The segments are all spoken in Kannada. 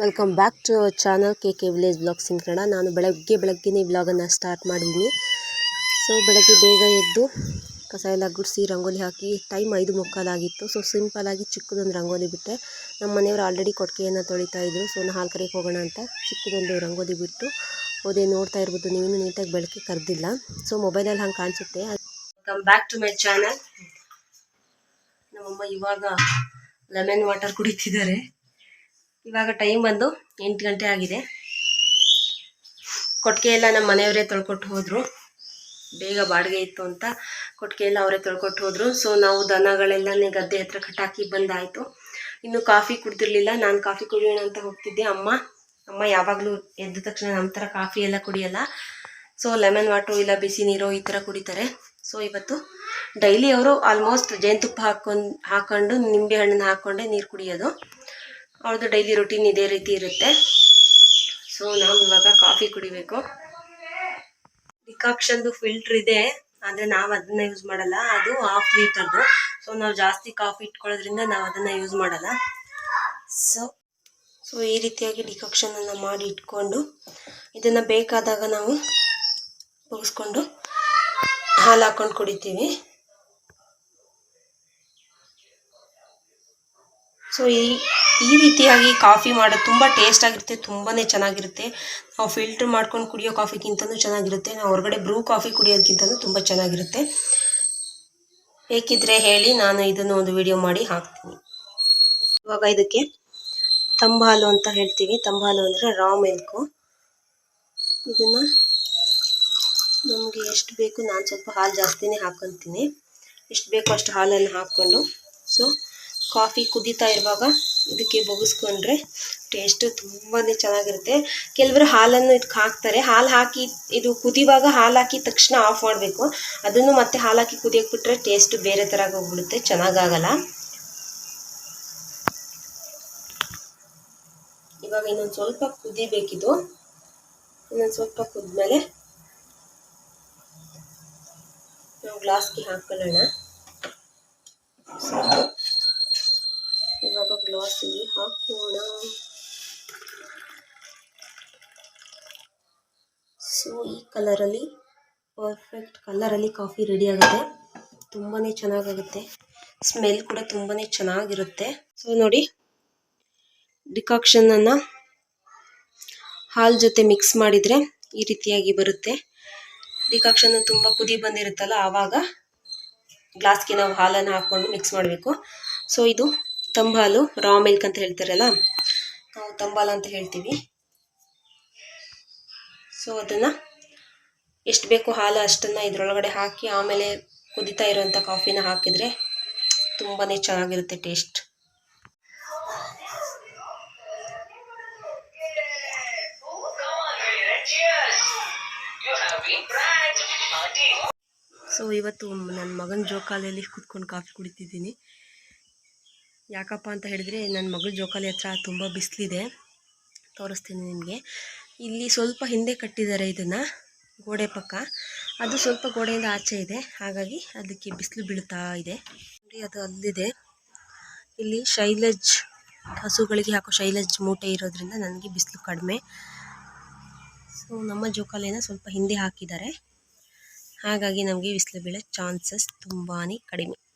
Welcome back to our channel K K village vlogs in ನಾನು ಬೆಳಗ್ಗೆ ಬೆಳಗ್ಗೆನೇ ಬ್ಲಾಗನ್ನು ಸ್ಟಾರ್ಟ್ ಮಾಡಿದ್ದೀನಿ. ಸೊ ಬೆಳಗ್ಗೆ ಬೇಗ ಎದ್ದು ಕಸ ಎಲ್ಲ ಗುಡಿಸಿ ರಂಗೋಲಿ ಹಾಕಿ ಟೈಮ್ ಐದು ಮುಕ್ಕಾಲಾಗಿತ್ತು ಸೊ ಸಿಂಪಲಾಗಿ ಚಿಕ್ಕದೊಂದು ರಂಗೋಲಿ ಬಿಟ್ಟೆ. ನಮ್ಮ ಮನೆಯವರು ಆಲ್ರೆಡಿ ಕೊಟ್ಟಿಗೆಯನ್ನು ತೊಳಿತಾ ಇದ್ದರು ಸೊ ನಾನು ಹಾಲು ಹೋಗೋಣ ಅಂತ ಚಿಕ್ಕದೊಂದು ರಂಗೋಲಿ ಬಿಟ್ಟು ಓದೇ ನೋಡ್ತಾ ಇರ್ಬೋದು ನೀವೇನು ನೀಟಾಗಿ ಬೆಳಗ್ಗೆ ಕರೆದಿಲ್ಲ. ಸೊ ಮೊಬೈಲಲ್ಲಿ ಹಂಗೆ ಕಾಣಿಸುತ್ತೆ. Welcome back to my channel ನಮ್ಮಮ್ಮ ಇವಾಗ ಲೆಮನ್ ವಾಟರ್ ಕುಡಿತಿದ್ದಾರೆ. ಇವಾಗ ಟೈಮ್ ಬಂದು ಎಂಟು ಗಂಟೆ ಆಗಿದೆ. ಕೊಟ್ಟಿಗೆ ಎಲ್ಲ ನಮ್ಮ ಮನೆಯವರೇ ತೊಳ್ಕೊಟ್ಟು ಹೋದರು. ಬೇಗ ಬಾಡಿಗೆ ಇತ್ತು ಅಂತ ಕೊಟ್ಟಿಗೆ ಎಲ್ಲ ಅವರೇ ತೊಳ್ಕೊಟ್ಟು ಹೋದರು. ಸೊ ನಾವು ದನಗಳೆಲ್ಲನೇ ಗದ್ದೆ ಹತ್ರ ಕಟ್ಟಾಕಿ ಬಂದಾಯಿತು. ಇನ್ನು ಕಾಫಿ ಕುಡ್ದಿರ್ಲಿಲ್ಲ. ನಾನು ಕಾಫಿ ಕುಡಿಯೋಣ ಅಂತ ಹೋಗ್ತಿದ್ದೆ. ಅಮ್ಮ ಅಮ್ಮ ಯಾವಾಗಲೂ ಎದ್ದ ತಕ್ಷಣ ನಮ್ಮ ಥರ ಕಾಫಿ ಎಲ್ಲ ಕುಡಿಯಲ್ಲ. ಸೊ ಲೆಮನ್ ವಾಟರ್ ಇಲ್ಲ, ಬಿಸಿ ನೀರು ಈ ಥರ ಕುಡಿತಾರೆ. ಸೊ ಇವತ್ತು ಡೈಲಿ ಅವರು ಆಲ್ಮೋಸ್ಟ್ ಜೇನುತುಪ್ಪ ಹಾಕೊಂಡು ಹಾಕೊಂಡು, ನಿಂಬೆ ಹಣ್ಣನ್ನು ಹಾಕ್ಕೊಂಡೇ ನೀರು ಕುಡಿಯೋದು. ಅವ್ರದ್ದು ಡೈಲಿ ರುಟೀನ್ ಇದೇ ರೀತಿ ಇರುತ್ತೆ. ಸೊ ನಾವು ಇವಾಗ ಕಾಫಿ ಕುಡಿಬೇಕು. ಡಿಕಾಕ್ಷನ್ದು ಫಿಲ್ಟ್ರ್ ಇದೆ. ಆದರೆ ನಾವು ಅದನ್ನ ಯೂಸ್ ಮಾಡಲ್ಲ. ಅದು ಹಾಫ್ ಲೀಟರ್ದು. ಸೊ ನಾವು ಜಾಸ್ತಿ ಕಾಫಿ ಇಟ್ಕೊಳ್ಳೋದ್ರಿಂದ ನಾವು ಅದನ್ನು ಯೂಸ್ ಮಾಡಲ್ಲ. ಸೊ ಸೊ ಈ ರೀತಿಯಾಗಿ ಡಿಕಾಕ್ಷನನ್ನು ಮಾಡಿ ಇಟ್ಕೊಂಡು, ಇದನ್ನು ಬೇಕಾದಾಗ ನಾವು ಮುಗಿಸ್ಕೊಂಡು ಹಾಲು ಹಾಕ್ಕೊಂಡು ಕುಡಿತೀವಿ. ಸೊ ಈ ಈ ರೀತಿಯಾಗಿ ಕಾಫಿ ಮಾಡೋದು ತುಂಬ ಟೇಸ್ಟ್ ಆಗಿರುತ್ತೆ ತುಂಬಾ ಚೆನ್ನಾಗಿರುತ್ತೆ. ನಾವು ಫಿಲ್ಟ್ರ್ ಮಾಡ್ಕೊಂಡು ಕುಡಿಯೋ ಕಾಫಿಗಿಂತಲೂ ಚೆನ್ನಾಗಿರುತ್ತೆ. ನಾವು ಹೊರಗಡೆ ಬ್ರೂ ಕಾಫಿ ಕುಡಿಯೋದಕ್ಕಿಂತಲೂ ತುಂಬ ಚೆನ್ನಾಗಿರುತ್ತೆ. ಬೇಕಿದ್ರೆ ಹೇಳಿ ನಾನು ಇದನ್ನು ಒಂದು ವಿಡಿಯೋ ಮಾಡಿ ಹಾಕ್ತೀನಿ. ಇವಾಗ ಇದಕ್ಕೆ ತಂಬಾಲು ಅಂತ ಹೇಳ್ತೀವಿ. ತಂಬಾಲು ಅಂದರೆ ರಾ ಮಿಲ್ಕು ಇದನ್ನು ನಮಗೆ ಎಷ್ಟು ಬೇಕು ನಾನು ಸ್ವಲ್ಪ ಹಾಲು ಜಾಸ್ತಿನೇ ಹಾಕ್ಕೊತೀನಿ ಎಷ್ಟು ಬೇಕು ಅಷ್ಟು ಹಾಲನ್ನು ಹಾಕ್ಕೊಂಡು. ಸೊ ಕಾಫಿ ಕುದೀತಾ ಇರುವಾಗ ಇದಕ್ಕೆ ಬೊಗಿಸ್ಕೊಂಡ್ರೆ ಟೇಸ್ಟು ತುಂಬಾ ಚೆನ್ನಾಗಿರುತ್ತೆ. ಕೆಲವರು ಹಾಲನ್ನು ಇದಕ್ಕೆ ಹಾಕ್ತಾರೆ. ಹಾಲು ಹಾಕಿ, ಇದು ಕುದಿವಾಗ ಹಾಲು ಹಾಕಿದ ತಕ್ಷಣ ಆಫ್ ಮಾಡಬೇಕು. ಅದನ್ನು ಮತ್ತೆ ಹಾಲು ಹಾಕಿ ಕುದಿಯಕ್ಕೆ ಬಿಟ್ಟರೆ ಟೇಸ್ಟು ಬೇರೆ ಥರ ಹೋಗ್ಬಿಡುತ್ತೆ ಚೆನ್ನಾಗಾಗಲ್ಲ. ಇವಾಗ ಇನ್ನೊಂದು ಸ್ವಲ್ಪ ಕುದಿಬೇಕಿದು. ಇನ್ನೊಂದು ಸ್ವಲ್ಪ ಕುದ್ಮೇಲೆ ನಾವು ಗ್ಲಾಸ್ಗೆ ಹಾಕೊಳ್ಳೋಣ ಇವಾಗ ಗ್ಲಾಸಿಗೆ ಹಾಕೋಣ ಸೊ ಈ ಕಲರಲ್ಲಿ ಪರ್ಫೆಕ್ಟ್ ಕಲರಲ್ಲಿ ಕಾಫಿ ರೆಡಿ ಆಗುತ್ತೆ. ತುಂಬಾ ಚೆನ್ನಾಗಾಗುತ್ತೆ. ಸ್ಮೆಲ್ ಕೂಡ ತುಂಬಾ ಚೆನ್ನಾಗಿರುತ್ತೆ. ಸೊ ನೋಡಿ ಡಿಕಾಕ್ಷನನ್ನು ಹಾಲು ಜೊತೆ ಮಿಕ್ಸ್ ಮಾಡಿದರೆ ಈ ರೀತಿಯಾಗಿ ಬರುತ್ತೆ. ಡಿಕಾಕ್ಷನ್ ತುಂಬ ಕುದಿ ಬಂದಿರುತ್ತಲ್ಲ, ಆವಾಗ ಗ್ಲಾಸ್ಗೆ ನಾವು ಹಾಲನ್ನು ಹಾಕ್ಕೊಂಡು ಮಿಕ್ಸ್ ಮಾಡಬೇಕು. ಸೊ ಇದು ತಂಬಾಲು ರಾ ಮಿಲ್ಕ್ ಅಂತ ಹೇಳ್ತಾರಲ್ಲ, ನಾವು ತಂಬಾಲು ಅಂತ ಹೇಳ್ತೀವಿ. ಸೊ ಅದನ್ನು ಎಷ್ಟು ಬೇಕು ಹಾಲು ಅಷ್ಟನ್ನು ಇದರೊಳಗಡೆ ಹಾಕಿ, ಆಮೇಲೆ ಕುದಿತಾ ಇರೋಂಥ ಕಾಫಿನ ಹಾಕಿದರೆ ತುಂಬಾ ಚೆನ್ನಾಗಿರುತ್ತೆ ಟೇಸ್ಟ್ ಸೊ ಇವತ್ತು ನನ್ನ ಮಗನ ಜೋಕಾಲಿಯಲ್ಲಿ ಕುತ್ಕೊಂಡು ಕಾಫಿ ಕುಡಿತಿದ್ದೀನಿ. ಯಾಕಪ್ಪ ಅಂತ ಹೇಳಿದರೆ ನನ್ನ ಮಗಳು ಜೋಕಾಲಿ ಹತ್ರ ತುಂಬ ಬಿಸಿಲಿದೆ. ತೋರಿಸ್ತೀನಿ ನಿಮಗೆ. ಇಲ್ಲಿ ಸ್ವಲ್ಪ ಹಿಂದೆ ಕಟ್ಟಿದ್ದಾರೆ ಇದನ್ನು, ಗೋಡೆ ಪಕ್ಕ. ಅದು ಸ್ವಲ್ಪ ಗೋಡೆಯಿಂದ ಆಚೆ ಇದೆ. ಹಾಗಾಗಿ ಅದಕ್ಕೆ ಬಿಸಿಲು ಬೀಳ್ತಾ ಇದೆ. ನೋಡಿ, ಅದು ಅಲ್ಲಿದೆ. ಇಲ್ಲಿ ಶೈಲಜ್, ಹಸುಗಳಿಗೆ ಹಾಕೋ ಶೈಲಜ್ ಮೂಟೆ ಇರೋದ್ರಿಂದ ನನಗೆ ಬಿಸಿಲು ಕಡಿಮೆ. ಸೊ ನಮ್ಮ ಜೋಕಾಲಿನ ಸ್ವಲ್ಪ ಹಿಂದೆ ಹಾಕಿದ್ದಾರೆ. ಹಾಗಾಗಿ ನಮಗೆ ಬಿಸಿಲು ಬೀಳೋ ಚಾನ್ಸಸ್ ತುಂಬಾ ಕಡಿಮೆ.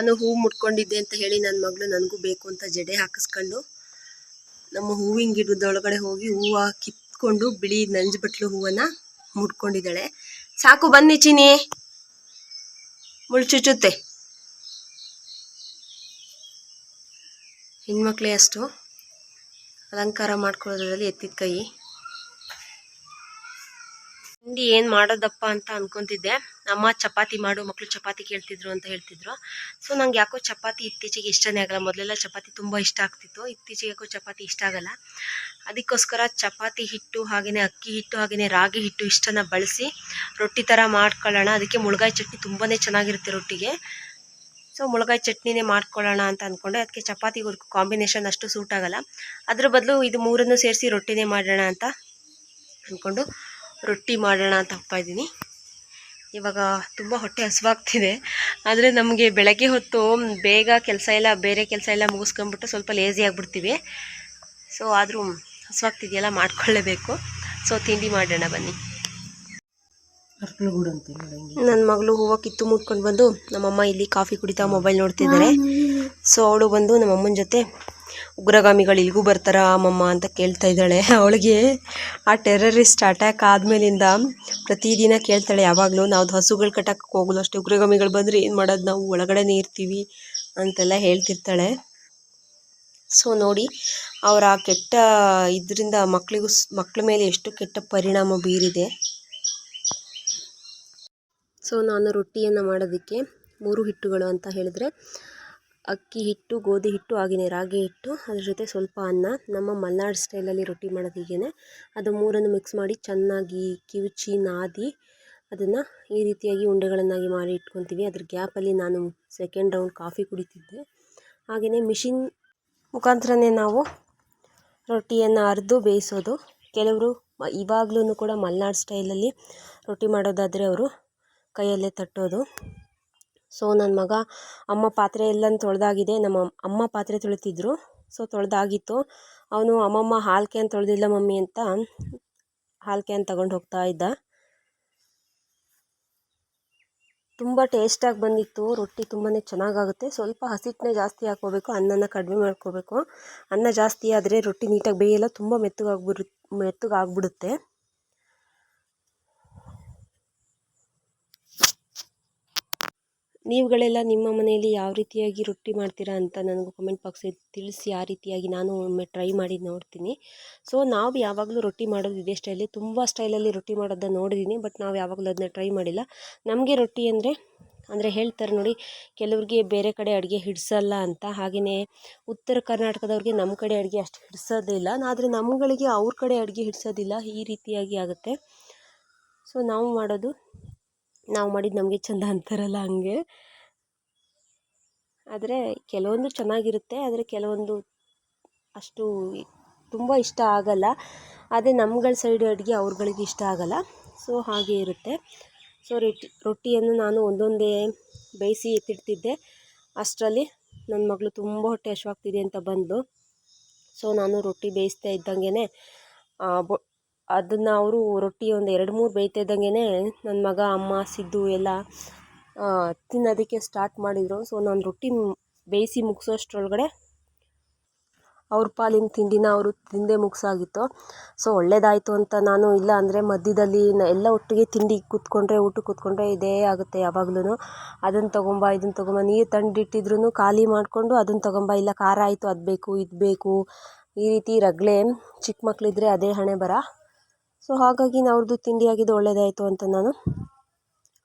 ನಾನು ಹೂವು ಮುಟ್ಕೊಂಡಿದ್ದೆ ಅಂತ ಹೇಳಿ ನನ್ನ ಮಗಳು ನನಗೂ ಬೇಕು ಅಂತ ಜಡೆ ಹಾಕಿಸ್ಕೊಂಡು ನಮ್ಮ ಹೂವಿನ ಗಿಡದೊಳಗಡೆ ಹೋಗಿ ಹೂವು ಕಿತ್ಕೊಂಡು ಬಿಳಿ ನಂಜು ಬಟ್ಲು ಹೂವನ್ನ ಮುಟ್ಕೊಂಡಿದ್ದಾಳೆ. ಸಾಕು, ಬನ್ನಿ ಚೀನಿ ಮುಳ್ಚುಚ್ಚುತ್ತೆ. ಹೆಣ್ಮಕ್ಳೇ ಅಷ್ಟು. ಅಲಂಕಾರ ಮಾಡ್ಕೊಳ್ಳೋದ್ರಲ್ಲಿ ಎತ್ತಿದ ಕೈ. ತಿಂಡಿ ಏನು ಮಾಡೋದಪ್ಪ ಅಂತ ಅನ್ಕೊಂತಿದ್ದೆ. ಅಮ್ಮ ಚಪಾತಿ ಮಾಡು ಮಕ್ಕಳು ಚಪಾತಿ ಕೇಳ್ತಿದ್ರು ಅಂತ ಹೇಳ್ತಿದ್ರು. ಸೊ ನಂಗೆ ಯಾಕೋ ಚಪಾತಿ ಇತ್ತೀಚೆಗೆ ಇಷ್ಟನೇ ಆಗಲ್ಲ. ಮೊದಲೆಲ್ಲ ಚಪಾತಿ ತುಂಬ ಇಷ್ಟ ಆಗ್ತಿತ್ತು. ಇತ್ತೀಚೆಗೆ ಯಾಕೋ ಚಪಾತಿ ಇಷ್ಟ ಆಗಲ್ಲ. ಅದಕ್ಕೋಸ್ಕರ ಚಪಾತಿ ಹಿಟ್ಟು ಹಾಗೆಯೇ ಅಕ್ಕಿ ಹಿಟ್ಟು ಹಾಗೆಯೇ ರಾಗಿ ಹಿಟ್ಟು ಇಷ್ಟನ್ನ ಬಳಸಿ ರೊಟ್ಟಿ ಥರ ಮಾಡ್ಕೊಳ್ಳೋಣ. ಅದಕ್ಕೆ ಮುಳುಗಾಯಿ ಚಟ್ನಿ ತುಂಬಾ ಚೆನ್ನಾಗಿರುತ್ತೆ ರೊಟ್ಟಿಗೆ. ಸೊ ಮುಳುಗಾಯಿ ಚಟ್ನಿನೇ ಮಾಡ್ಕೊಳ್ಳೋಣ ಅಂತ ಅಂದ್ಕೊಂಡೆ ಅದಕ್ಕೆ ಚಪಾತಿ ಕಾಂಬಿನೇಷನ್ ಅಷ್ಟು ಸೂಟ್ ಆಗಲ್ಲ. ಅದ್ರ ಬದಲು ಇದು ಮೂರನ್ನು ಸೇರಿಸಿ ರೊಟ್ಟಿನೇ ಮಾಡೋಣ ಅಂತ ಅಂದ್ಕೊಂಡು ರೊಟ್ಟಿ ಮಾಡೋಣ ಅಂತ ಹೋಗ್ತಾ ಇದ್ದೀನಿ. ಇವಾಗ ತುಂಬ ಹೊಟ್ಟೆ ಹಸುವಾಗ್ತಿದೆ. ಆದರೆ ನಮಗೆ ಬೆಳಗ್ಗೆ ಹೊತ್ತು ಬೇಗ ಕೆಲಸ ಎಲ್ಲ ಬೇರೆ ಕೆಲಸ ಎಲ್ಲ ಮುಗಿಸ್ಕೊಂಬಿಟ್ಟು ಸ್ವಲ್ಪ ಲೇಸಿ ಆಗಿಬಿಡ್ತೀವಿ. ಸೊ ಆದರೂ ಹಸುವಾಗ್ತಿದೆಯಲ್ಲ ಮಾಡ್ಕೊಳ್ಳೇಬೇಕು. ಸೊ ತಿಂಡಿ ಮಾಡೋಣ ಬನ್ನಿ. ನನ್ನ ಮಗಳು ಹೂವು ಕಿತ್ತು ಮುಟ್ಕೊಂಡು ಬಂದು ನಮ್ಮಮ್ಮ ಇಲ್ಲಿ ಕಾಫಿ ಕುಡಿತಾ ಮೊಬೈಲ್ ನೋಡ್ತಿದ್ದಾರೆ. ಸೊ ಅವಳು ಬಂದು ನಮ್ಮಮ್ಮನ ಜೊತೆ ಉಗ್ರಗಾಮಿಗಳು ಇಲ್ಲಿಗೂ ಬರ್ತಾರ, ಅಮ್ಮಮ್ಮ ಅಂತ ಕೇಳ್ತಾ ಇದ್ದಾಳೆ. ಅವಳಿಗೆ ಆ ಟೆರರಿಸ್ಟ್ ಅಟ್ಯಾಕ್ ಆದಮೇಲಿಂದ ಪ್ರತಿದಿನ ಕೇಳ್ತಾಳೆ, ಯಾವಾಗಲೂ ನಾವು ಹಸುಗಳು ಕಟ್ಟಕ್ಕೆ ಹೋಗಲು ಅಷ್ಟೇ, ಉಗ್ರಗಾಮಿಗಳು ಬಂದರೆ ಏನು ಮಾಡೋದು ನಾವು? ಒಳಗಡೆನೇ ಇರ್ತೀವಿ ಅಂತೆಲ್ಲ ಹೇಳ್ತಿರ್ತಾಳೆ. ಸೊ ನೋಡಿ, ಅವರ ಕೆಟ್ಟ ಇದರಿಂದ ಮಕ್ಕಳಿಗೂ ಮಕ್ಕಳ ಮೇಲೆ ಎಷ್ಟು ಕೆಟ್ಟ ಪರಿಣಾಮ ಬೀರಿದೆ. ಸೊ ನಾನು ರೊಟ್ಟಿಯನ್ನು ಮಾಡೋದಕ್ಕೆ ಮೂರು ಹಿಟ್ಟುಗಳು ಅಂತ ಹೇಳಿದ್ರೆ ಅಕ್ಕಿ ಹಿಟ್ಟು, ಗೋಧಿ ಹಿಟ್ಟು ಹಾಗೆಯೇ ರಾಗಿ ಹಿಟ್ಟು, ಅದ್ರ ಜೊತೆ ಸ್ವಲ್ಪ ಅನ್ನ, ನಮ್ಮ ಮಲ್ನಾಡ್ ಸ್ಟೈಲಲ್ಲಿ ರೊಟ್ಟಿ ಮಾಡೋದು ಹೀಗೇ ಅದು ಮೂರನ್ನು ಮಿಕ್ಸ್ ಮಾಡಿ ಚೆನ್ನಾಗಿ ಕಿವುಚಿ, ನಾದಿ, ಅದನ್ನು ಈ ರೀತಿಯಾಗಿ ಉಂಡೆಗಳನ್ನಾಗಿ ಮಾಡಿ ಇಟ್ಕೊತೀವಿ. ಅದ್ರ ಗ್ಯಾಪಲ್ಲಿ ನಾನು ಸೆಕೆಂಡ್ ರೌಂಡ್ ಕಾಫಿ ಕುಡಿತಿದ್ದೆ. ಹಾಗೆಯೇ ಮಿಷಿನ್ ಮುಖಾಂತರನೇ ನಾವು ರೊಟ್ಟಿಯನ್ನು ಅರೆದು ಬೇಯಿಸೋದು. ಕೆಲವರು ಇವಾಗಲೂ ಕೂಡ ಮಲ್ನಾಡ್ ಸ್ಟೈಲಲ್ಲಿ ರೊಟ್ಟಿ ಮಾಡೋದಾದರೆ ಅವರು ಕೈಯಲ್ಲೇ ತಟ್ಟೋದು. ಸೊ ನನ್ನ ಮಗ ಅಮ್ಮ ಪಾತ್ರೆ ಎಲ್ಲ ತೊಳೆದಾಗಿದೆ. ನಮ್ಮ ಅಮ್ಮ ಪಾತ್ರೆ ತೊಳಿತಿದ್ರು. ಸೊ ತೊಳೆದಾಗಿತ್ತು. ಅವನು ಅಮ್ಮಮ್ಮ ಹಾಲು ಕ್ಯಾನ್ ತೊಳೆದಿಲ್ಲ ಮಮ್ಮಿ ಅಂತ ಹಾಲು ಕ್ಯಾನ್ ತಗೊಂಡು ಹೋಗ್ತಾ ಇದ್ದ. ತುಂಬ ಟೇಸ್ಟಾಗಿ ಬಂದಿತ್ತು. ರೊಟ್ಟಿ ತುಂಬಾ ಚೆನ್ನಾಗಾಗುತ್ತೆ. ಸ್ವಲ್ಪ ಹಸಿಟ್ಟನ್ನೇ ಜಾಸ್ತಿ ಹಾಕ್ಕೋಬೇಕು. ಅನ್ನನ ಕಡಿಮೆ ಮಾಡ್ಕೋಬೇಕು. ಅನ್ನ ಜಾಸ್ತಿ ಆದರೆ ರೊಟ್ಟಿ ನೀಟಾಗಿ ಬೇಯಲ್ಲ, ತುಂಬ ಮೆತ್ತಗಾಗ್ಬಿಡು ಮೆತ್ತಗಾಗ್ಬಿಡುತ್ತೆ. ನೀವುಗಳೆಲ್ಲ ನಿಮ್ಮ ಮನೆಯಲ್ಲಿ ಯಾವ ರೀತಿಯಾಗಿ ರೊಟ್ಟಿ ಮಾಡ್ತೀರಾ ಅಂತ ನನಗೂ ಕಮೆಂಟ್ ಬಾಕ್ಸಲ್ಲಿ ತಿಳಿಸಿ ಆ ರೀತಿಯಾಗಿ ನಾನು ಒಮ್ಮೆ ಟ್ರೈ ಮಾಡಿ ನೋಡ್ತೀನಿ. ಸೊ ನಾವು ಯಾವಾಗಲೂ ರೊಟ್ಟಿ ಮಾಡೋದು ಇದೇ ಸ್ಟೈಲಲ್ಲಿ ತುಂಬ ಸ್ಟೈಲಲ್ಲಿ ರೊಟ್ಟಿ ಮಾಡೋದನ್ನ ನೋಡಿದ್ದೀನಿ ಬಟ್ ನಾವು ಯಾವಾಗಲೂ ಅದನ್ನ ಟ್ರೈ ಮಾಡಿಲ್ಲ. ನಮಗೆ ರೊಟ್ಟಿ ಅಂದರೆ ಅಂದರೆ ಹೇಳ್ತಾರೆ ನೋಡಿ, ಕೆಲವ್ರಿಗೆ ಬೇರೆ ಕಡೆ ಅಡುಗೆ ಹಿಡಿಸಲ್ಲ ಅಂತ ಹಾಗೆಯೇ ಉತ್ತರ ಕರ್ನಾಟಕದವ್ರಿಗೆ ನಮ್ಮ ಕಡೆ ಅಡುಗೆ ಅಷ್ಟು ಹಿಡಿಸೋದಿಲ್ಲ ಆದರೆ ನಮ್ಮಗಳಿಗೆ ಅವ್ರ ಕಡೆ ಅಡುಗೆ ಹಿಡಿಸೋದಿಲ್ಲ, ಈ ರೀತಿಯಾಗಿ ಆಗುತ್ತೆ. ಸೊ ನಾವು ಮಾಡೋದು ನಾವು ಮಾಡಿದ್ದು ನಮಗೆ ಚೆಂದ ಅಂತಾರಲ್ಲ ಹಂಗೆ. ಆದರೆ ಕೆಲವೊಂದು ಚೆನ್ನಾಗಿರುತ್ತೆ, ಆದರೆ ಕೆಲವೊಂದು ಅಷ್ಟು ತುಂಬ ಇಷ್ಟ ಆಗಲ್ಲ. ಅದೇ ನಮ್ಗಳ ಸೈಡ್ ಅಡುಗೆ ಅವ್ರುಗಳಿಗೆ ಇಷ್ಟ ಆಗಲ್ಲ. ಸೊ ಹಾಗೆ ಇರುತ್ತೆ. ಸೊ ರೊಟ್ಟಿ, ರೊಟ್ಟಿಯನ್ನು ನಾನು ಒಂದೊಂದೇ ಬೇಯಿಸಿ ಎತ್ತಿಡ್ತಿದ್ದೆ. ಅಷ್ಟರಲ್ಲಿ ನನ್ನ ಮಗಳು ತುಂಬ ಹೊಟ್ಟೆ ಹಶ್ವಾಗ್ತಿದೆ ಅಂತ ಬಂದು ಸೊ ನಾನು ರೊಟ್ಟಿ ಬೇಯಿಸ್ತಾ ಇದ್ದಂಗೆ ಬೊ ಅದನ್ನು ಅವರು ರೊಟ್ಟಿ ಒಂದು ಎರಡು ಮೂರು ಬೇಯ್ತಾ ಇದ್ದಂಗೆ ನನ್ನ ಮಗ, ಅಮ್ಮ, ಸಿದ್ದು ಎಲ್ಲ ತಿನ್ನೋದಕ್ಕೆ ಸ್ಟಾರ್ಟ್ ಮಾಡಿದರು. ಸೊ ನಾನು ರೊಟ್ಟಿ ಬೇಯಿಸಿ ಮುಗಿಸೋಷ್ಟ್ರೊಳಗಡೆ ಅವ್ರ ಪಾಲಿನ ತಿಂಡಿನ ಅವರು ತಿಂದೇ ಮುಗಿಸಾಗಿತ್ತು. ಸೊ ಒಳ್ಳೇದಾಯಿತು ಅಂತ ನಾನು ಇಲ್ಲ ಅಂದರೆ ಮಧ್ಯದಲ್ಲಿ ಎಲ್ಲ ಒಟ್ಟಿಗೆ ತಿಂಡಿ ಕೂತ್ಕೊಂಡ್ರೆ ಊಟಕ್ಕೆ ಕೂತ್ಕೊಂಡ್ರೆ ಇದೇ ಆಗುತ್ತೆ ಯಾವಾಗ್ಲೂ ಅದನ್ನು ತೊಗೊಂಬ ಇದನ್ನು ತೊಗೊಂಬ, ನೀರು ತಂದಿಟ್ಟಿದ್ರು ಖಾಲಿ ಮಾಡಿಕೊಂಡು ಅದನ್ನು ತೊಗೊಂಬ, ಇಲ್ಲ ಖಾರ ಆಯಿತು, ಅದು ಬೇಕು, ಇದು ಬೇಕು. ಈ ರೀತಿ ರಗಳೆ ಚಿಕ್ಕ ಮಕ್ಕಳಿದ್ರೆ ಅದೇ ಹಣೆ ಬರ. ಸೊ ಹಾಗಾಗಿ ಅವ್ರದ್ದು ತಿಂಡಿ ಆಗಿದ್ದು ಒಳ್ಳೇದಾಯಿತು ಅಂತ ನಾನು.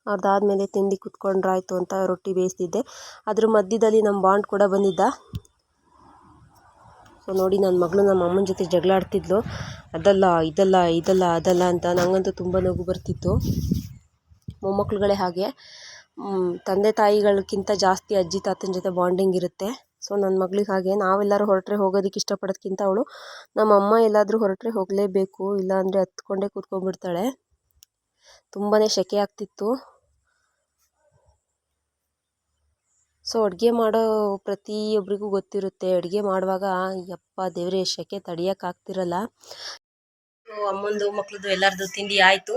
ಅವ್ರದ್ದಾದ್ಮೇಲೆ ತಿಂಡಿ ಕುತ್ಕೊಂಡ್ರಾಯ್ತು ಅಂತ ರೊಟ್ಟಿ ಬೇಯಿಸ್ತಿದ್ದೆ. ಅದ್ರ ಮಧ್ಯದಲ್ಲಿ ನಮ್ಮ ಬಾಂಡ್ ಕೂಡ ಬಂದಿದ್ದ. ಸೊ ನೋಡಿ ನನ್ನ ಮಗಳು ನಮ್ಮ ಅಮ್ಮನ ಜೊತೆ ಜಗಳ ಆಡ್ತಿದ್ಲು ಅದಲ್ಲ, ಇದಲ್ಲ ಇದಲ್ಲ, ಅದಲ್ಲ ಅಂತ ನನಗಂತೂ ತುಂಬ ನಗು ಬರ್ತಿತ್ತು. ಮೊಮ್ಮಕ್ಕಳುಗಳೇ ಹಾಗೆ. ತಂದೆ ತಾಯಿಗಳಿಗಿಂತ ಜಾಸ್ತಿ ಅಜ್ಜಿ, ತಾತನ ಜೊತೆ ಬಾಂಡಿಂಗ್ ಇರುತ್ತೆ. ಸೊ ನನ್ನ ಮಗಳಿಗೆ ಹಾಗೆ. ನಾವೆಲ್ಲರೂ ಹೊರಟ್ರೆ ಹೋಗೋದಕ್ಕೆ ಇಷ್ಟಪಡೋದಕ್ಕಿಂತ ಅವಳು ನಮ್ಮ ಅಮ್ಮ ಎಲ್ಲಾದರೂ ಹೊರಟ್ರೆ ಹೋಗಲೇಬೇಕು. ಇಲ್ಲಾಂದರೆ ಹತ್ಕೊಂಡೇ ಕೂತ್ಕೊಂಡ್ಬಿಡ್ತಾಳೆ. ತುಂಬಾ ಸೆಕೆ ಆಗ್ತಿತ್ತು. ಸೊ, ಅಡುಗೆ ಮಾಡೋ ಪ್ರತಿಯೊಬ್ಬರಿಗೂ ಗೊತ್ತಿರುತ್ತೆ. ಅಡುಗೆ ಮಾಡುವಾಗ, ಯಪ್ಪ ದೇವರೇ ಸೆಕೆ ತಡಿಯೋಕ್ಕಾಗ್ತಿರಲ್ಲ ಅಮ್ಮಂದು ಮಕ್ಕಳದು ಎಲ್ಲರದು ತಿಂಡಿ ಆಯಿತು.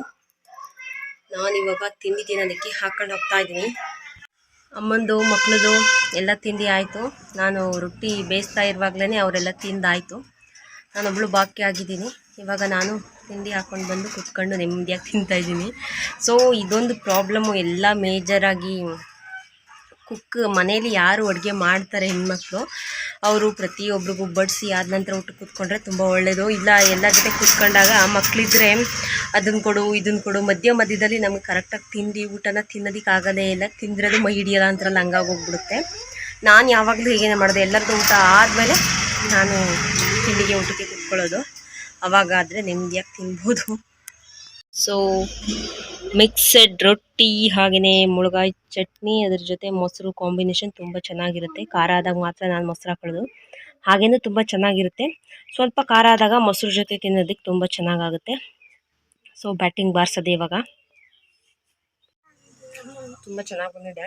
ನಾನಿವಾಗ ತಿಂಡಿ ತಿನ್ನೋದಕ್ಕೆ ಹಾಕೊಂಡು ಹೋಗ್ತಾ ಇದ್ದೀನಿ. ಅಮ್ಮಂದು, ಮಕ್ಕಳದು ಎಲ್ಲ ತಿಂಡಿ ಆಯಿತು. ನಾನು ರೊಟ್ಟಿ ಬೇಯಿಸ್ತಾ ಇರುವಾಗಲೇ ಅವರೆಲ್ಲ ತಿಂದಾಯಿತು. ನಾನೊಬ್ಬಳು ಬಾಕಿ ಆಗಿದ್ದೀನಿ. ಇವಾಗ ನಾನು ತಿಂಡಿ ಹಾಕ್ಕೊಂಡು ಬಂದು ಕುತ್ಕೊಂಡು ನೆಮ್ಮದಿಯಾಗಿ ತಿಂತಾಯಿದ್ದೀನಿ ಸೊ ಇದೊಂದು ಪ್ರಾಬ್ಲಮ್ಮು ಎಲ್ಲ ಮೇಜರಾಗಿ ಕುಕ್ ಮನೇಲಿ ಯಾರು ಅಡುಗೆ ಮಾಡ್ತಾರೆ ಹೆಣ್ಮಕ್ಳು. ಅವರು ಪ್ರತಿಯೊಬ್ಬರಿಗೂ ಬಡಿಸಿ ಆದ ನಂತರ ಊಟ ಕೂತ್ಕೊಂಡ್ರೆ ತುಂಬ ಒಳ್ಳೆಯದು ಇಲ್ಲ, ಎಲ್ಲ ಜೊತೆ ಕೂತ್ಕೊಂಡಾಗ ಮಕ್ಕಳಿದ್ರೆ ಅದನ್ನು ಕೊಡು ಇದನ್ನು ಕೊಡು. ಮಧ್ಯ ಮಧ್ಯದಲ್ಲಿ ನಮಗೆ ಕರೆಕ್ಟಾಗಿ ತಿಂಡಿ ಊಟನ ತಿನ್ನೋದಕ್ಕೆ ಆಗೋದೇ ಇಲ್ಲ. ತಿಂದಿರೋದು ಮೈ ಹಿಡಿಯಲ್ಲ ಅಂತಾರಲ್ಲ ಹಂಗಾಗಿ ನಾನು ಯಾವಾಗಲೂ ಹೀಗೇನೆ ಮಾಡಿದೆ. ಎಲ್ಲರದ್ದು ಊಟ ಆದಮೇಲೆ ನಾನು ತಿಂಡಿಗೆ ಊಟಕ್ಕೆ ಕೂತ್ಕೊಳ್ಳೋದು. ಅವಾಗಾದರೆ ನೆಮ್ಮದಿಯಾಗಿ ತಿನ್ಬೋದು. ಸೊ ಮಿಕ್ಸೆಡ್ ರೊಟ್ಟಿ ಹಾಗೆಯೇ ಮುಳುಗಾಯಿ ಚಟ್ನಿ ಅದ್ರ ಜೊತೆ ಮೊಸರು ಕಾಂಬಿನೇಷನ್ ತುಂಬ ಚೆನ್ನಾಗಿರುತ್ತೆ. ಖಾರ ಆದಾಗ ಮಾತ್ರ ನಾನು ಮೊಸರು ಹಾಕೊಳ್ಳೋದು. ಹಾಗೇನೂ ತುಂಬ ಚೆನ್ನಾಗಿರುತ್ತೆ. ಸ್ವಲ್ಪ ಖಾರ ಆದಾಗ ಮೊಸರು ಜೊತೆ ತಿನ್ನೋದಕ್ಕೆ ತುಂಬ ಚೆನ್ನಾಗಾಗುತ್ತೆ. ಸೊ ಬ್ಯಾಟಿಂಗ್ ಬಾರಿಸೋದೆ ಇವಾಗ. ತುಂಬ ಚೆನ್ನಾಗಿ ಬಂದಿದೆ.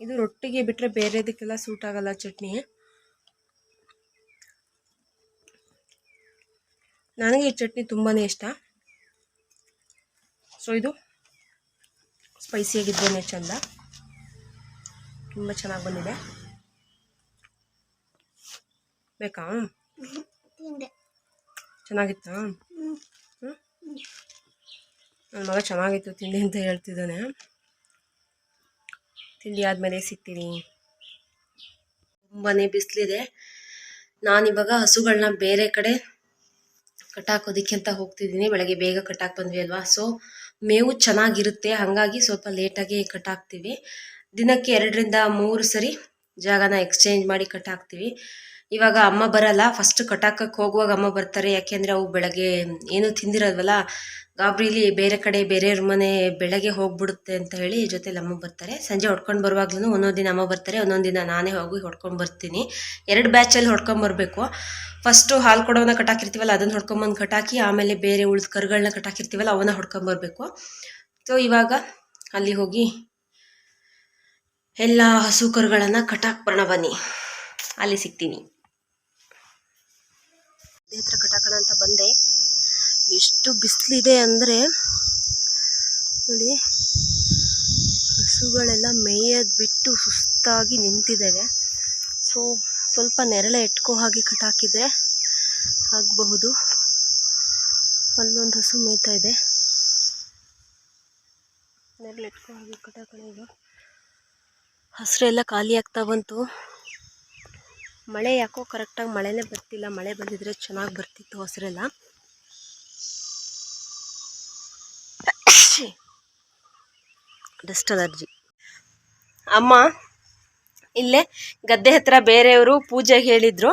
ಇದು ರೊಟ್ಟಿಗೆ ಬಿಟ್ಟರೆ ಬೇರೆದಕ್ಕೆಲ್ಲ ಸೂಟ್ ಆಗಲ್ಲ ಚಟ್ನಿ. ನನಗೆ ಈ ಚಟ್ನಿ ತುಂಬಾ ಇಷ್ಟ. ಸೊ ಇದು ಸ್ಪೈಸಿಯಾಗಿದ್ದೇನೆ ಚಂದ. ತುಂಬ ಚೆನ್ನಾಗಿ ಬಂದಿದೆ. ಬೇಕಾ? ಚೆನ್ನಾಗಿತ್ತಾ? ನನ್ನ ಮಗ ಚೆನ್ನಾಗಿತ್ತು ತಿಂಡಿ ಅಂತ ಹೇಳ್ತಿದ್ದಾನೆ. ತಿಂಡಿ ಆದಮೇಲೆ ಸಿಗ್ತೀನಿ. ತುಂಬಾ ಬಿಸಿಲಿದೆ. ನಾನಿವಾಗ ಹಸುಗಳನ್ನ ಬೇರೆ ಕಡೆ ಕಟ್ಟಾಕೋದಕ್ಕೆ ಅಂತ ಹೋಗ್ತಿದ್ದೀನಿ. ಬೆಳಗ್ಗೆ ಬೇಗ ಕಟ್ಟಾಕ್ ಬಂದ್ವಿ ಅಲ್ವಾ? ಸೊ ಮೇವು ಚೆನ್ನಾಗಿರುತ್ತೆ. ಹಾಗಾಗಿ ಸ್ವಲ್ಪ ಲೇಟಾಗಿ ಕಟ್ಟಾಕ್ತೀವಿ. ದಿನಕ್ಕೆ ಎರಡರಿಂದ ಮೂರು ಸರಿ ಜಾಗನ ಎಕ್ಸ್ಚೇಂಜ್ ಮಾಡಿ ಕಟ್ಟಾಕ್ತೀವಿ. ಇವಾಗ ಅಮ್ಮ ಬರಲ್ಲ. ಫಸ್ಟ್ ಕಟಾಕಕ್ಕೆ ಹೋಗುವಾಗ ಅಮ್ಮ ಬರ್ತಾರೆ. ಯಾಕೆಂದರೆ ಅವು ಬೆಳಗ್ಗೆ ಏನೂ ತಿಂದಿರಲ್ವಲ್ಲ ಗಾಬರಿಲಿ ಬೇರೆ ಕಡೆ ಬೇರೆ ಮನೆ ಬೆಳಗ್ಗೆ ಹೋಗ್ಬಿಡುತ್ತೆ ಅಂತ ಹೇಳಿ ಜೊತೆಲಿ ಅಮ್ಮ ಬರ್ತಾರೆ. ಸಂಜೆ ಹೊಡ್ಕೊಂಡು ಬರುವಾಗ್ಲೂ ಒಂದೊಂದು ದಿನ ಅಮ್ಮ ಬರ್ತಾರೆ. ಒಂದೊಂದು ದಿನ ನಾನೇ ಹೋಗಿ ಹೊಡ್ಕೊಂಡು ಬರ್ತೀನಿ. ಎರಡು ಬ್ಯಾಚಲ್ಲಿ ಹೊಡ್ಕೊಂಡು ಬರಬೇಕು. ಫಸ್ಟು ಹಾಲು ಕೊಡೋನ ಕಟ್ಟಾಕಿರ್ತೀವಲ್ಲ, ಅದನ್ನು ಹೊಡ್ಕೊಂಬಂದು ಕಟ್ಟಾಕಿ ಆಮೇಲೆ ಬೇರೆ ಉಳಿದ ಕರುಗಳನ್ನ ಕಟ್ಟಾಕಿರ್ತೀವಲ್ಲ, ಅವನ್ನ ಹೊಡ್ಕೊಂಬರ್ಬೇಕು ಸೊ ಇವಾಗ ಅಲ್ಲಿ ಹೋಗಿ ಎಲ್ಲ ಹಸು ಕರುಗಳನ್ನು ಕಟಾಕ್ ಬರೋಣ ಬನ್ನಿ. ಅಲ್ಲಿ ಸಿಗ್ತೀನಿ. ಅದೇ ಹತ್ರ ಅಂತ ಬಂದೆ. ಎಷ್ಟು ಬಿಸಿಲಿದೆ ಅಂದರೆ ನೋಡಿ, ಹಸುಗಳೆಲ್ಲ ಮೇಯೋದು ಬಿಟ್ಟು ಸುಸ್ತಾಗಿ ನಿಂತಿದ್ದಾವೆ. ಸೊ ಸ್ವಲ್ಪ ನೆರಳೆ ಇಟ್ಕೋ ಹಾಗೆ ಕಟ್ಟಾಕಿದ್ರೆ ಆಗಬಹುದು. ಅಲ್ಲೊಂದು ಹಸು ಮೇಯ್ತಾ ಇದೆ. ನೆರಳೆ ಎಟ್ಕೋ ಹಾಗೆ ಕಟಾಕಣ ಇದು ಹಸಿರೆಲ್ಲ ಖಾಲಿ ಆಗ್ತಾ ಬಂತು. ಮಳೆ ಯಾಕೋ ಕರೆಕ್ಟಾಗಿ ಮಳೆನೇ ಬರ್ತಿಲ್ಲ. ಮಳೆ ಬಂದಿದ್ರೆ ಚೆನ್ನಾಗಿ ಬರ್ತಿತ್ತು ಹೊಸರೆಲ್ಲ. ಡಸ್ಟ್ ಅಲರ್ಜಿ ಅಮ್ಮ, ಇಲ್ಲೇ ಗದ್ದೆ ಹತ್ರ ಬೇರೆಯವರು ಪೂಜೆಗೆ ಹೇಳಿದ್ರು.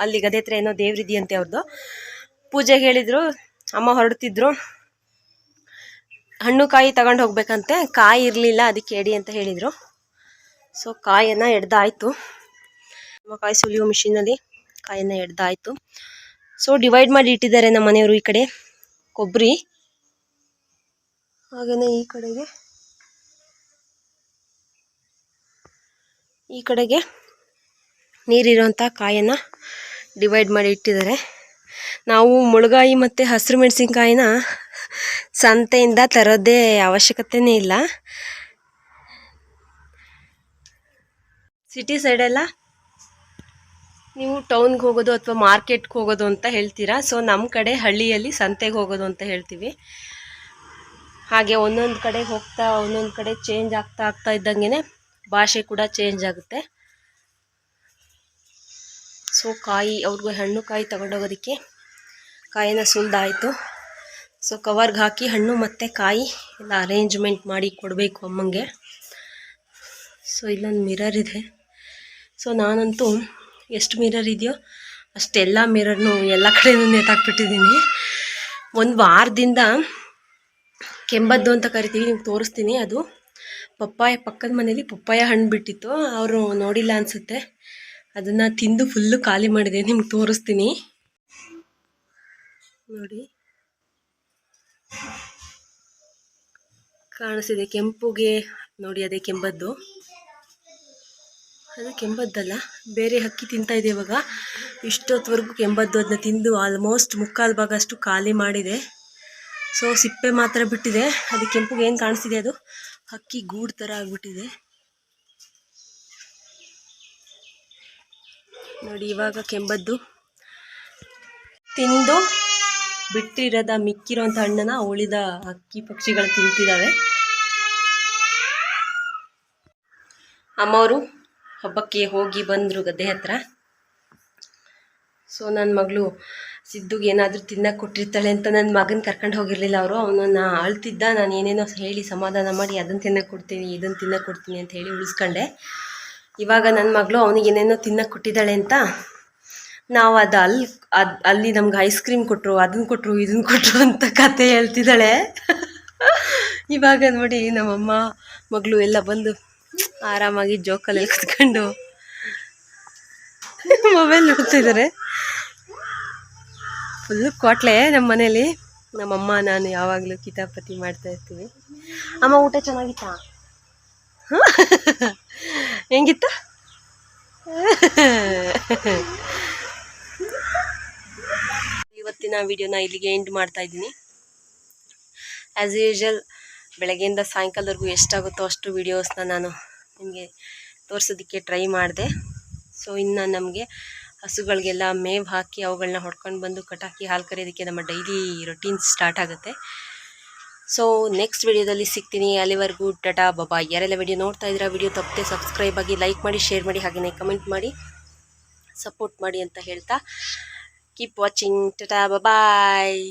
ಅಲ್ಲಿ ಗದ್ದೆ ಹತ್ರ ಏನೋ ದೇವ್ರಿದೆಯಂತೆ ಅವ್ರದ್ದು ಪೂಜೆಗೆ ಹೇಳಿದ್ರು, ಅಮ್ಮ ಹೊರಡ್ತಿದ್ರು. ಹಣ್ಣು ಕಾಯಿ ತಗೊಂಡು ಹೋಗ್ಬೇಕಂತೆ. ಕಾಯಿ ಇರಲಿಲ್ಲ, ಅದಕ್ಕೆ ಎಡಿ ಅಂತ ಹೇಳಿದರು. ಸೊ ಕಾಯನ್ನು ಎಡ್ದಾಯ್ತು. ಕಾಯಿ ಸುಲಿಯೋ ಮಿಷಿನಲ್ಲಿ ಕಾಯನ್ನು ಎಡ್ದಾಯ್ತು. ಸೊ ಡಿವೈಡ್ ಮಾಡಿ ಇಟ್ಟಿದ್ದಾರೆ ನಮ್ಮ ಮನೆಯವರು ಈ ಕಡೆ ಕೊಬ್ಬರಿ. ಹಾಗೆಯೇ ಈ ಕಡೆಗೆ ಈ ಕಡೆಗೆ ನೀರಿರುವಂಥ ಕಾಯನ್ನು ಡಿವೈಡ್ ಮಾಡಿ ಇಟ್ಟಿದ್ದಾರೆ. ನಾವು ಮುಳುಗಾಯಿ ಮತ್ತು ಹಸಿರು ಮೆಣಸಿನ್ಕಾಯಿನ ಸಂತೆಯಿಂದ ತರೋದೇ ಅವಶ್ಯಕತೆನೇ ಇಲ್ಲ. ಸಿಟಿ ಸೈಡೆಲ್ಲ ನೀವು ಟೌನ್ಗೆ ಹೋಗೋದು ಅಥವಾ ಮಾರ್ಕೆಟ್ಗೆ ಹೋಗೋದು ಅಂತ ಹೇಳ್ತೀರಾ? ಸೊ ನಮ್ಮ ಕಡೆ ಹಳ್ಳಿಯಲ್ಲಿ ಸಂತೆಗೆ ಹೋಗೋದು ಅಂತ ಹೇಳ್ತೀವಿ. ಹಾಗೆ ಒಂದೊಂದು ಕಡೆ ಹೋಗ್ತಾ, ಒಂದೊಂದು ಕಡೆ ಚೇಂಜ್ ಆಗ್ತಾ ಆಗ್ತಾ ಇದ್ದಂಗೆ ಭಾಷೆ ಕೂಡ ಚೇಂಜ್ ಆಗುತ್ತೆ. ಸೊ ಕಾಯಿ, ಅವ್ರಿಗೂ ಹಣ್ಣು ಕಾಯಿ ತಗೊಂಡೋಗೋದಕ್ಕೆ ಕಾಯಿನ ಸುಲಿದಾಯಿತು ಸೊ ಕವರ್ಗೆ ಹಾಕಿ ಹಣ್ಣು ಮತ್ತು ಕಾಯಿ ಎಲ್ಲ ಅರೇಂಜ್ಮೆಂಟ್ ಮಾಡಿ ಕೊಡಬೇಕು ಅಮ್ಮಂಗೆ. ಸೊ ಇಲ್ಲೊಂದು ಮಿರರ್ ಇದೆ. ಸೊ ನಾನಂತೂ ಎಷ್ಟು ಮಿರರ್ ಇದೆಯೋ ಅಷ್ಟೆಲ್ಲ ಮಿರರ್ನು ಎಲ್ಲ ಕಡೆನೂ ನೇತಾಕ್ಬಿಟ್ಟಿದ್ದೀನಿ. ಒಂದು ವಾರದಿಂದ ಕೆಂಬದ್ದು ಅಂತ ಕರಿತೀವಿ, ನಿಮ್ಗೆ ತೋರಿಸ್ತೀನಿ ಅದು. ಪಪ್ಪಾಯ ಪಕ್ಕದ ಮನೇಲಿ ಪಪ್ಪಾಯ ಹಣ್ಣು ಬಿಟ್ಟಿತ್ತು, ಅವರು ನೋಡಿಲ್ಲ ಅನಿಸುತ್ತೆ. ಅದನ್ನು ತಿಂದು ಫುಲ್ಲು ಖಾಲಿ ಮಾಡಿದೆ, ನಿಮ್ಗೆ ತೋರಿಸ್ತೀನಿ. ನೋಡಿ. ಕಾಣಿಸಿದೆ ಕೆಂಪುಗೆ, ನೋಡಿ ಅದೇ ಕೆಂಬದ್ದು. ಅದು ಕೆಂಬದ್ದಲ್ಲ. ಬೇರೆ ಹಕ್ಕಿ ತಿಂತಾ ಇದೆ ಇವಾಗ. ಇಷ್ಟೊತ್ತವರೆಗೂ ಕೆಂಬದ್ದು ಅದನ್ನ ತಿಂದು ಆಲ್ಮೋಸ್ಟ್ ಮುಕ್ಕಾಲು ಭಾಗ ಅಷ್ಟು ಖಾಲಿ ಮಾಡಿದೆ. ಸೊ ಸಿಪ್ಪೆ ಮಾತ್ರ ಬಿಟ್ಟಿದೆ. ಅದು ಕೆಂಪುಗೆ ಏನು ಕಾಣಿಸ್ತಿದೆ ಅದು? ಹಕ್ಕಿ ಗೂಡು ಥರ ಆಗಿಬಿಟ್ಟಿದೆ. ನೋಡಿ, ಇವಾಗ ಕೆಂಬದ್ದು. ತಿಂದು ಬಿಟ್ಟಿರೋದ ಮಿಕ್ಕಿರೋಂಥ ಹಣ್ಣನ್ನ ಉಳಿದ ಹಕ್ಕಿ ಪಕ್ಷಿಗಳು ತಿಂತಿದ್ದಾವೆ ಅಮ್ಮವರು ಹಬ್ಬಕ್ಕೆ ಹೋಗಿ ಬಂದರು ಗದ್ದೆ ಹತ್ರ. ಸೊ ನನ್ನ ಮಗಳು ಸಿದ್ದುಗೆ ಏನಾದರೂ ತಿನ್ನಕ್ಕೆ ಕೊಟ್ಟಿರ್ತಾಳೆ ಅಂತ ನನ್ನ ಮಗನ ಕರ್ಕೊಂಡು ಹೋಗಿರಲಿಲ್ಲ ಅವರು. ಅವನನ್ನ ಅಳ್ತಿದ್ದ ನಾನು ಏನೇನೋ ಹೇಳಿ ಸಮಾಧಾನ ಮಾಡಿ ಅದನ್ನು ತಿನ್ನಕ್ಕೆ ಕೊಡ್ತೀನಿ ಇದನ್ನು ತಿನ್ನಕ್ಕೆ ಕೊಡ್ತೀನಿ ಅಂತ ಹೇಳಿ ಉಳಿಸ್ಕೊಂಡೆ. ಇವಾಗ ನನ್ನ ಮಗಳು ಅವನಿಗೆ ಏನೇನೋ ತಿನ್ನಕ್ಕೆ ಕೊಟ್ಟಿದ್ದಾಳೆ ಅಂತ ನಾವು ಅದು ಅಲ್ಲಿ ಅದು ಅಲ್ಲಿ ನಮ್ಗೆ ಐಸ್ ಕ್ರೀಮ್ ಕೊಟ್ಟರು ಅದನ್ನು ಕೊಟ್ಟರು ಇದನ್ನು ಕೊಟ್ಟರು ಅಂತ ಕತೆ ಹೇಳ್ತಿದ್ದಾಳೆ. ಇವಾಗ ನೋಡಿ ನಮ್ಮಮ್ಮ ಮಗಳು ಎಲ್ಲ ಬಂದು ಆರಾಮಾಗಿ ಜೋಕಲ್ಲಿ ಕುತ್ಕೊಂಡು ಮೊಬೈಲ್ ನೋಡ್ತಿದ್ದಾರೆ ಫುಲ್ ಕೊಟ್ಲೆ ನಮ್ಮ ಮನೇಲಿ. ನಮ್ಮಮ್ಮ ನಾನು ಯಾವಾಗಲೂ ಕಿತಾಪತಿ ಮಾಡ್ತಾ ಇರ್ತೀವಿ. ಅಮ್ಮ, ಊಟ ಚೆನ್ನಾಗಿತ್ತಾ? ಹೆಂಗಿತ್ತ? ಇವತ್ತಿನ ವಿಡಿಯೋನ ಇಲ್ಲಿಗೆ ಎಂಡ್ ಮಾಡ್ತಾ ಇದ್ದೀನಿ. ಆ್ಯಸ್ ಯೂಶಲ್ ಬೆಳಗ್ಗೆಯಿಂದ ಸಾಯಂಕಾಲದವರೆಗೂ ಎಷ್ಟಾಗುತ್ತೋ ಅಷ್ಟು ವೀಡಿಯೋಸ್ನ ನಾನು ನಿಮಗೆ ತೋರಿಸೋದಕ್ಕೆ ಟ್ರೈ ಮಾಡಿದೆ. ಸೊ ಇನ್ನು ನಮಗೆ ಹಸುಗಳಿಗೆಲ್ಲ ಮೇವು ಹಾಕಿ ಅವುಗಳನ್ನ ಹೊಡ್ಕೊಂಡು ಬಂದು ಕಟಾಕಿ ಹಾಲು ಕರೆಯೋದಕ್ಕೆ ನಮ್ಮ ಡೈಲಿ ರೊಟೀನ್ ಸ್ಟಾರ್ಟ್ ಆಗುತ್ತೆ. ಸೊ ನೆಕ್ಸ್ಟ್ ವಿಡಿಯೋದಲ್ಲಿ ಸಿಗ್ತೀನಿ. ಅಲ್ಲಿವರೆಗೂ ಟಟಾ, ಬಬಾ. ಯಾರೆಲ್ಲ ವಿಡಿಯೋ ನೋಡ್ತಾ ಇದ್ದೀರಾ ವಿಡಿಯೋ ತಪ್ಪದೆ ಸಬ್ಸ್ಕ್ರೈಬ್ ಆಗಿ ಲೈಕ್ ಮಾಡಿ ಶೇರ್ ಮಾಡಿ ಹಾಗೆಯೇ ಕಮೆಂಟ್ ಮಾಡಿ ಸಪೋರ್ಟ್ ಮಾಡಿ ಅಂತ ಹೇಳ್ತಾ ಕೀಪ್ ವಾಚಿಂಗ್ ಟಟಾ ಬಾಯ್